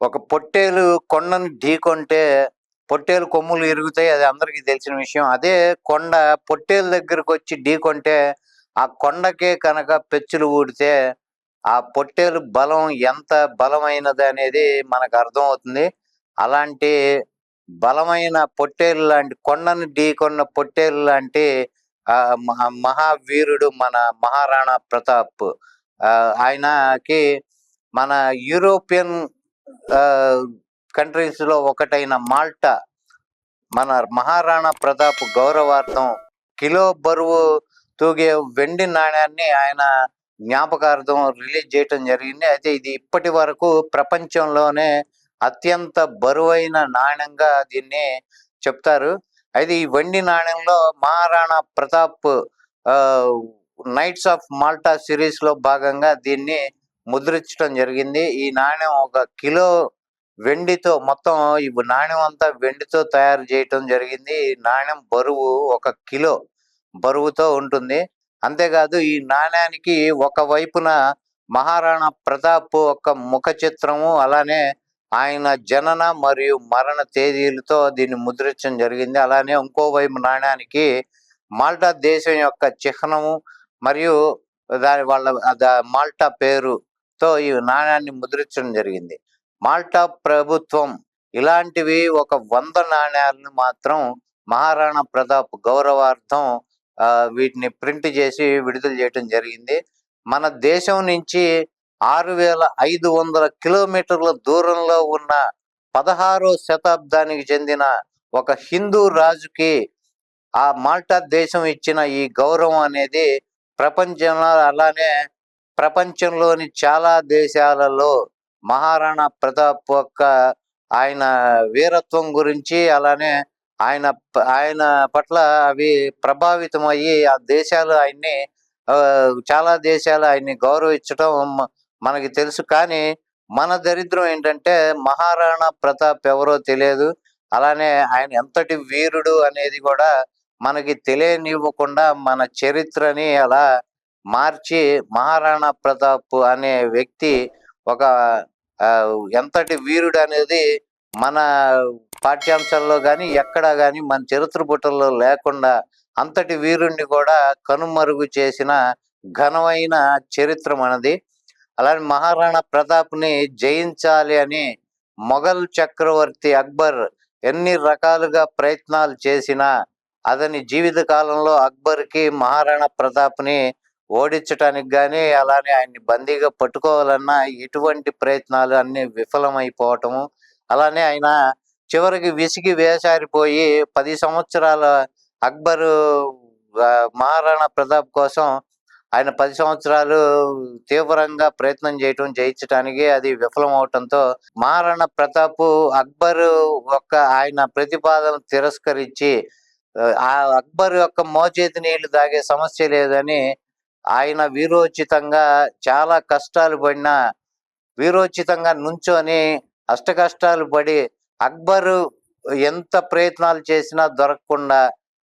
ఒక పొట్టేలు కొండను ఢీకొంటే పొట్టేలు కొమ్ములు ఇరుగుతాయి అది అందరికీ తెలిసిన విషయం. అదే కొండ పొట్టేలు దగ్గరకు వచ్చి ఢీకొంటే ఆ కొండకే కనుక పెచ్చులు ఊడితే ఆ పొట్టేలు బలం ఎంత బలమైనది అనేది మనకు అర్థమవుతుంది. అలాంటి బలమైన పొట్టేలు లాంటి కొండను ఢీకొన్న పొట్టేలు లాంటి ఆ మహా మహావీరుడు మన మహారాణా ప్రతాప్ ఆ, ఆయనకి మన యూరోపియన్ కంట్రీస్లో ఒకటైన మాల్టా. మన మహారాణా ప్రతాప్ గౌరవార్థం కిలో బరువు తూగే వెండి నాణ్యాన్ని ఆయన జ్ఞాపకార్థం రిలీజ్ చేయటం జరిగింది. అయితే ఇది ఇప్పటి వరకు ప్రపంచంలోనే అత్యంత బరువైన నాణ్యంగా దీన్ని చెప్తారు. అయితే ఈ వెండి నాణ్యంలో Maharana Pratap knights of Malta సిరీస్లో భాగంగా దీన్ని ముద్రించడం జరిగింది. ఈ నాణ్యం ఒక కిలో వెండితో మొత్తం ఈ నాణ్యం అంతా వెండితో తయారు చేయటం జరిగింది. ఈ నాణ్యం బరువు ఒక కిలో బరువుతో ఉంటుంది. అంతేకాదు ఈ నాణ్యానికి ఒక వైపున మహారాణా ప్రతాప్ ఒక ముఖ చిత్రము అలానే ఆయన జనన మరియు మరణ తేదీలతో దీన్ని ముద్రించడం జరిగింది. అలానే ఇంకో వైపు నాణ్యానికి మాల్టా దేశం యొక్క చిహ్నము మరియు దాని వాళ్ళ దా- మాల్టా తో ఈ నాణ్యాన్ని ముద్రించడం జరిగింది. మాల్టా ప్రభుత్వం ఇలాంటివి ఒక వంద నాణ్యాలను మాత్రం మహారాణా ప్రతాప్ గౌరవార్థం ఆ, వీటిని ప్రింట్ చేసి విడుదల చేయడం జరిగింది. మన దేశం నుంచి ఆరు వేల ఐదు వందల కిలోమీటర్ల దూరంలో ఉన్న పదహారో శతాబ్దానికి చెందిన ఒక హిందూ రాజుకి ఆ మాల్టా దేశం ఇచ్చిన ఈ గౌరవం అనేది ప్రపంచంలో అలానే ప్రపంచంలోని చాలా దేశాలలో మహారాణా ప్రతాప్ యొక్క ఆయన వీరత్వం గురించి అలానే ఆయన ఆయన పట్ల అవి ప్రభావితమయ్యి ఆ దేశాలు ఆయన్ని ఆ, చాలా దేశాలు ఆయన్ని గౌరవించడం మనకి తెలుసు. కానీ మన దరిద్రం ఏంటంటే మహారాణా ప్రతాప్ ఎవరో తెలియదు. అలానే ఆయన ఎంతటి వీరుడు అనేది కూడా మనకి తెలియనివ్వకుండా మన చరిత్రని అలా మార్చి మహారాణా ప్రతాప్ అనే వ్యక్తి ఒక ఎంతటి వీరుడు అనేది మన పాఠ్యాంశాల్లో కానీ ఎక్కడా కానీ మన చరిత్ర పుటల్లో లేకుండా అంతటి వీరుణ్ణి కూడా కనుమరుగు చేసిన ఘనమైన చరిత్ర మనది అలానే మహారాణా ప్రతాప్ని జయించాలి అని మొఘల్ చక్రవర్తి అక్బర్ ఎన్ని రకాలుగా ప్రయత్నాలు చేసినా అతని జీవిత కాలంలో అక్బర్కి మహారాణా ప్రతాప్ని ఓడించటానికి కానీ అలానే ఆయన్ని బందీగా పట్టుకోవాలన్నా ఎటువంటి ప్రయత్నాలు అన్ని విఫలమైపోవటము. అలానే ఆయన చివరికి విసిగి వేసారిపోయి పది సంవత్సరాల అక్బరు మహారాణా ప్రతాప్ కోసం ఆయన పది సంవత్సరాలు తీవ్రంగా ప్రయత్నం చేయటం జయించడానికి అది విఫలం అవటంతో మహారాణా ప్రతాప్ అక్బర్ యొక్క ఆయన ప్రతిపాదన తిరస్కరించి ఆ, ఆ అక్బర్ యొక్క మోచేతి నీళ్ళు తాగే సమస్య లేదని ఆయన వీరోచితంగా చాలా కష్టాలు పడిన వీరోచితంగా నుంచొని అష్ట కష్టాలు పడి అక్బరు ఎంత ప్రయత్నాలు చేసినా దొరకకుండా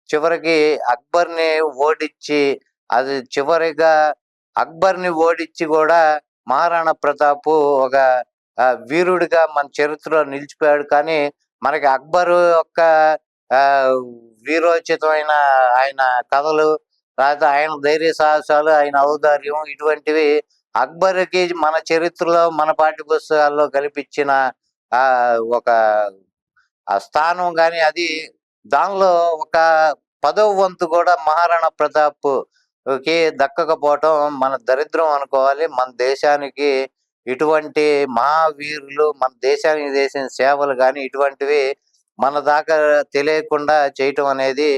చివరికి అక్బర్ని ఓడించి అది చివరిగా అక్బర్ని ఓడించి కూడా మహారాణా ప్రతాప్ ఒక వీరుడిగా మన చరిత్రలో నిలిచిపోయాడు. కానీ మనకి అక్బర్ యొక్క వీరోచితమైన ఆయన కథలు లేకపోతే ఆయన ధైర్య సాహసాలు ఆయన ఔదార్యం ఇటువంటివి అక్బర్కి మన చరిత్రలో మన పాఠ్య పుస్తకాల్లో కల్పించిన ఆ ఒక స్థానం కానీ అది దానిలో ఒక పదవ వంతు కూడా మహారాణా ప్రతాప్కి దక్కకపోవటం మన దరిద్రం అనుకోవాలి. మన దేశానికి ఇటువంటి మహావీరులు మన దేశానికి చేసిన సేవలు కానీ ఇటువంటివి మన దాకా తెలియకుండా చేయటం అనేది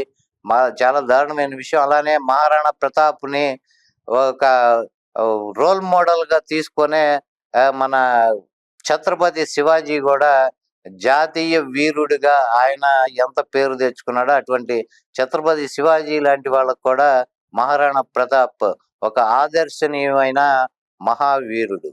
మా చాలా దారుణమైన విషయం. అలానే మహారాణా ప్రతాప్ని ఒక రోల్ మోడల్గా మన ఛత్రపతి శివాజీ కూడా జాతీయ వీరుడిగా ఆయన ఎంత పేరు తెచ్చుకున్నాడో అటువంటి ఛత్రపతి శివాజీ లాంటి వాళ్ళకు కూడా మహారాణా ప్రతాప్ ఒక ఆదర్శనీయమైన మహావీరుడు.